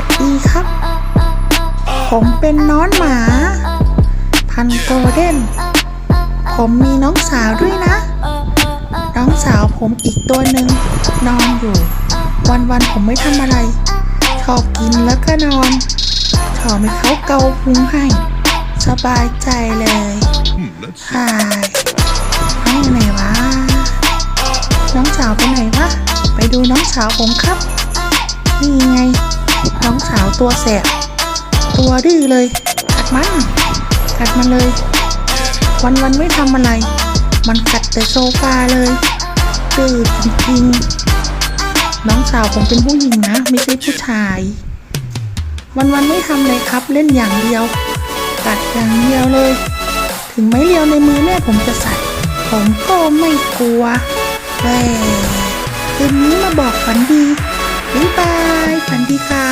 วัสดีครับ ผมเป็นน้อนหมา พันโกลเด้น ผมมีน้องสาวด้วยนะ น้องสาวผมอีกตัวหนึ่งนอนอยู่ วันๆผมไม่ทำอะไร ชอบกินแล้วก็นอนชอบให้เขาเกาพุงให้ สบายใจเลย Hmm, let's หายน้องอยู่ไหนวะ น้องสาวไปไหนวะ ไปดูน้องสาวผมครับ ตัวแสบ ตัวดื้อเลยกัดมันกัดมันเลย วันวันไม่ทำอะไร มันกัดแต่โซฟาเลยดื้อจริงๆน้องสาวผมเป็นผู้หญิงนะ ไม่ใช่ผู้ชาย วันวันไม่ทำเลยครับ เล่นอย่างเดียว กัดอย่างเดียวเลย ถึงไม้เรียวในมือแม่ผมจะใส่ผมก็ไม่กลัวแหวคืนนี้มาบอกฝันดีบ๊ายบายฝันดีค่ะ